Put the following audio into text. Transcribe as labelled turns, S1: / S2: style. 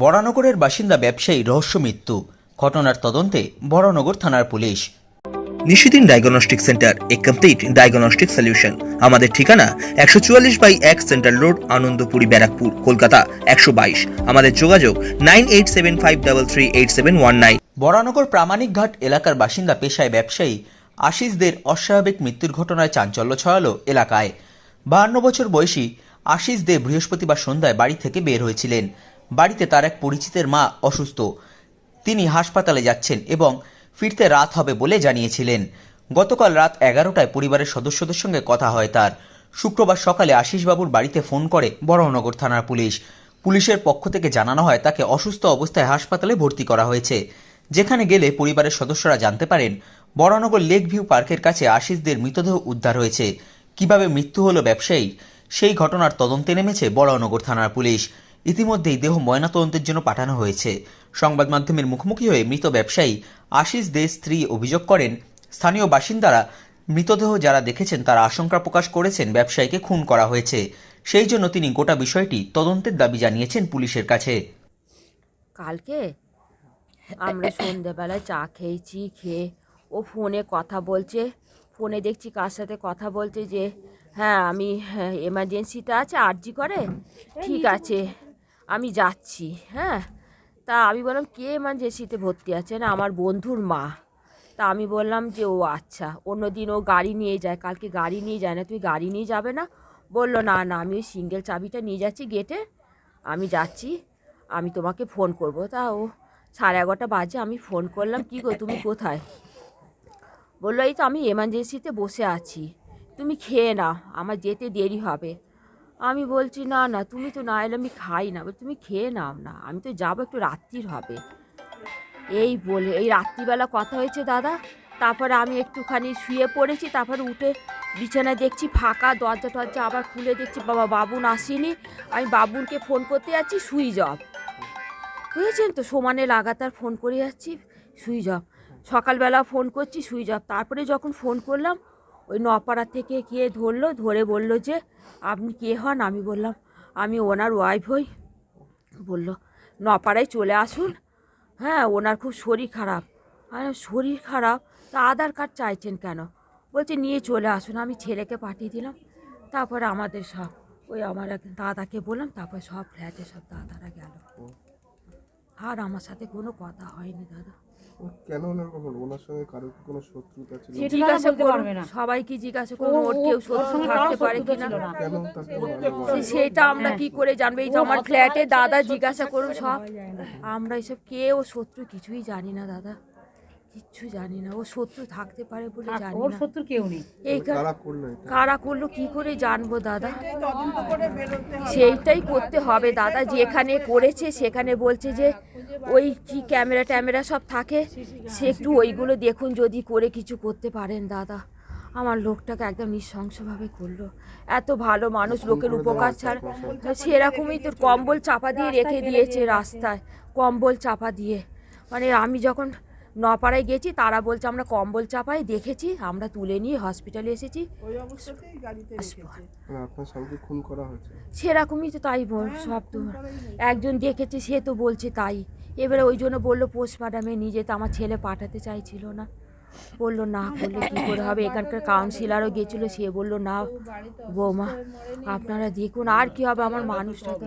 S1: বরানগরের বাসিন্দা ব্যবসায়ী রহস্য মৃত্যু। ঘটনার তদন্তে বরানগর থানার police.
S2: Nishidin diagnostic centre a complete diagnostic solution. আমাদের ঠিকানা একশো চুয়াল্লিশ বাই এক সেন্ট্রাল রোড আনন্দপুরি ব্যারাকপুর কলকাতা একশো বাইশ। আমাদের যোগাযোগ nine eight seven five double three eight seven one nine.
S1: Baranagar Pramanikghat এলাকার বাসিন্দা পেশায় ব্যবসায়ী আশিসদের অস্বাভাবিক মৃত্যুর ঘটনায় চাঞ্চল্য ছড়ালো এলাকায়। বাহান্ন বছর বয়সী আশিস দে বৃহস্পতিবার সন্ধ্যায় বাড়ি থেকে বের হয়েছিলেন। বাড়িতে তার এক পরিচিতের মা অসুস্থ। তিনি হাসপাতালে যাচ্ছেন এবং ফিরতে রাত হবে বলে জানিয়েছিলেন। গতকাল রাত এগারোটায় পরিবারের সদস্যদের সঙ্গে কথা হয় তার। শুক্রবার সকালে আশিসবাবুর বাড়িতে ফোন করে বড়নগর থানার পুলিশ। পুলিশের পক্ষ থেকে জানানো হয়, তাকে অসুস্থ অবস্থায় হাসপাতালে ভর্তি করা হয়েছে। যেখানে গেলে পরিবারের সদস্যরা জানতে পারেন, বড়নগর লেক ভিউ পার্কের কাছে আশিসদের মৃতদেহ উদ্ধার হয়েছে। কীভাবে মৃত্যু হলো ব্যবসায়ী সেই ঘটনার তদন্তে নেমেছে বড়নগর থানার পুলিশ। ইতিমধ্যেই দেহ ময়নাতদন্তের জন্য পাঠানো হয়েছে। সংবাদ মাধ্যমের মুখোমুখি হয়ে মৃত ব্যবসায়ী আশিস দে স্ত্রী অভিযোগ করেন, স্থানীয় বাসিন্দারা মৃতদেহ যারা দেখেছেন তারা আশঙ্কা প্রকাশ করেছেন ব্যবসায়ীকে খুন করা হয়েছে। সেই জন্য তিনি গোটা বিষয়টি তদন্তের দাবি জানিয়েছেন পুলিশের কাছে।
S3: কালকে আমরা সন্ধেবেলায় চা খেয়েছি, খেয়ে ও ফোনে কথা বলছে। ফোনে দেখছি কার সাথে কথা বলছে যে হ্যাঁ আমি এমার্জেন্সিতে আছে, আর্জি করে? ঠিক আছে। আমি যাচ্ছি হ্যাঁ? তা আমি বললাম, কে এমার্জেন্সিতে ভর্তি আছে? না, আমার বন্ধুর মা। তা আমি বললাম যে, ও আচ্ছা অন্য দিন ও গাড়ি নিয়ে যায়, কালকে গাড়ি নিয়ে যায় না, তুই গাড়ি নিয়ে যাবে না? বলল, না না, আমি ওই সিঙ্গেল চাবিটা নিয়ে যাচ্ছি গেটে আমি যাচ্ছি, আমি তোমাকে ফোন করব। তা ও সাড়ে এগারোটা বাজে, আমি ফোন করলাম, কী গো, তুমি কোথায়? বলল, এই তো আমি এমার্জেন্সিতে বসে আছি, তুমি খেয়ে নাও, আমার যেতে দেরি হবে। আমি বলছি, না না, তুমি তো না এলে আমি খাই না। তুমি খেয়ে নাও না, আমি তো যাব একটু রাত্রির হবে। এই বলে, এই রাত্রিবেলা কথা হয়েছে দাদা, তারপরে আমি একটুখানি শুয়ে পড়েছি, তারপরে উঠে বিছানায় দেখছি ফাঁকা দরজা টরজা আবার খুলে দেখছি, বাবা, বাবুন আসেনি, আমি বাবুনকে ফোন করতে যাচ্ছি সুইচ অফ বুঝেছেন তো, সমানে লাগাতার ফোন করে যাচ্ছি সুইচ অফ সকালবেলা ফোন করছি সুইচ অফ তারপরে যখন ফোন করলাম ওই নপাড়া থেকে গিয়ে ধরলো, ধরে বলল যে, আপনি কে হন? আমি বললাম, আমি ওনার ওয়াইফ হই। বলল, নপাড়ায় চলে আসুন। হ্যাঁ ওনার খুব শরীর খারাপ। আর, শরীর খারাপ? তা আধার কার্ড চাইছেন কেন? বলছে, নিয়ে চলে আসুন। আমি ছেলেকে পাঠিয়ে দিলাম, তারপরে আমাদের সব, ওই আমার এক দাদাকে বললাম, তারপর সব ফ্ল্যাটে সব দাদারা গেল। আর আমার সাথে কোনো কথা হয়নি, দাদা।
S4: কেন ওরকম হলো? ওনার সঙ্গে কারোর কি কোনো শত্রুতা ছিল?
S3: জিজ্ঞাসা না। সবাইকে জিজ্ঞাসা করুন ওর কেউ শত্রু থাকতে পারে কিনা?
S4: কেন তাকে
S3: সে- সেটা আমরা কি করে জানব? এই যে আমার ফ্ল্যাটে দাদা জিজ্ঞাসা করুন সব। আমরা এসব কেউ ও শত্রু কিছুই জানি না দাদা। কিচ্ছু জানি না। ও শত্রু থাকতে পারে বলে জানি
S5: ওর
S3: না।
S5: শত্রু কেউ নেই।
S3: এই কা-
S4: কারা করল এটা।
S3: কারা করল কি করে জানব দাদা? সেইটাই করতে হবে দাদা যেখানে করেছে সেখানে বলছে যে ওই কি ক্যামেরা ট্যামেরা সব থাকে সে একটু ওইগুলো দেখুন যদি করে কিছু করতে পারেন দাদা। আমার লোকটাকে একদম নৃশংসভাবে করল। এত ভালো মানুষ লোকের উপকার ছাড়া সেরকমই তোর কম্বল চাপা দিয়ে রেখে দিয়েছে রাস্তায় কম্বল চাপা দিয়ে। মানে আমি যখন নপাড়ায় গেছি তারা বলছে আমরা কম্বল চাপাই দেখেছি আমরা তুলে নিয়ে হসপিটালে এসেছি।
S4: আপনার স্বামীকে খুন করা হয়েছে।
S3: সেরকমই তো তাই বল সব তো একজন দেখেছে সে তো বলছে তাই। এবারে ওই জন্য বলল পোস্টমার্টামে নিজে তো আমার ছেলে পাঠাতে চাইছিল না। বলল না করলে কী করে হবে? এখানকার কাউন্সিলারও গেছিল সে বলল না বৌমা আপনারা দেখুন আর কি হবে আমার মানুষটা তো